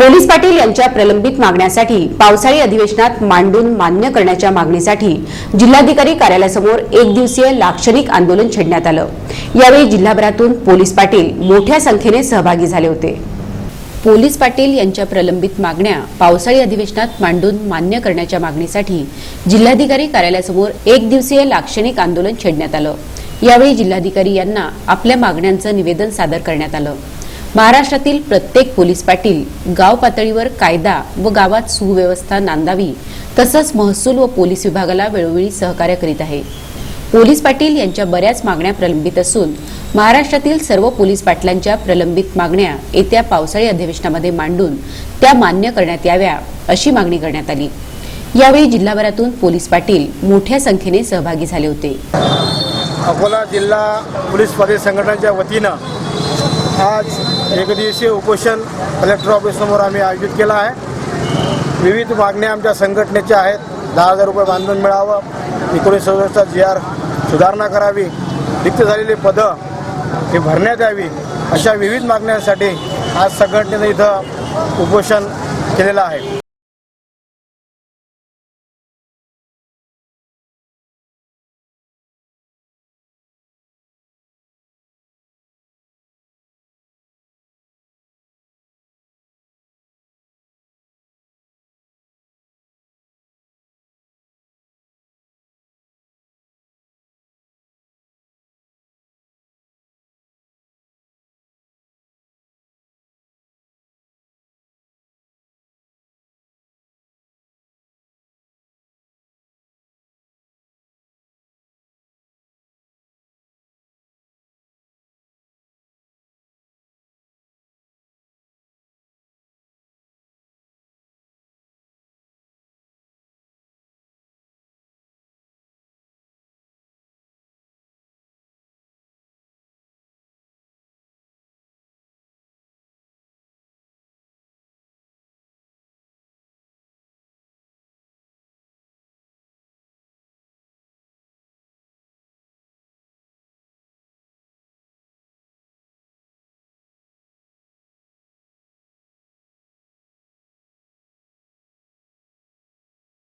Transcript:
Police Patil यांच्या प्रलंबित मागण्यासाठी पावसाळी अधिवेशनात मांडून मान्य करण्याच्या मागणीसाठी जिल्हाधिकारी कार्यालयासमोर एक दिवसीय लाक्षणिक आंदोलन छेडण्यात आलं. यावेळी जिल्हाभरातून पोलीस पाटील मोठ्या संख्येने सहभागी झाले होते. पोलीस पाटील यांच्या प्रलंबित मागण्या पावसाळी अधिवेशनात मांडून मान्य करण्याच्या मागणीसाठी जिल्हाधिकारी कार्यालयासमोर एक दिवसीय लाक्षणिक आंदोलन छेडण्यात आलं. यावेळी जिल्हाधिकारी यांना आपल्या मागण्यांचं निवेदन सादर करण्यात आलं. महाराष्ट्रातील प्रत्येक पोलीस पाटील गाव पातळीवर कायदा व गावात सुव्यवस्था नांदावी तसंच महसूल व पोलीस विभागाला वेळोवेळी सहकार्य करीत आहे. पोलीस पाटील यांच्या बऱ्याच मागण्या प्रलंबित असून महाराष्ट्रातील सर्व पोलीस पाटलांच्या प्रलंबित मागण्या येत्या पावसाळी अधिवेशनामध्ये मांडून त्या मान्य करण्यात याव्या अशी मागणी करण्यात आली. यावेळी जिल्हाभरातून पोलीस पाटील मोठ्या संख्येने सहभागी झाले होते. अकोला जिल्हा पोलीस पदवी संघटनेच्या वतीनं आज एकदिवसीय उपोषण कलेक्टर ऑफिससमोर आम्ही आयोजित केलं आहे. विविध मागण्या आमच्या संघटनेच्या आहेत. दहा हजार रुपये बांधून मिळावं. एकोणीस सदस्यचा जी आर सुधारणा करावी. रिक्त झालेली पदं ही भरण्यात यावी. अशा विविध मागण्यांसाठी आज संघटनेनं इथं उपोषण केलेलं आहे.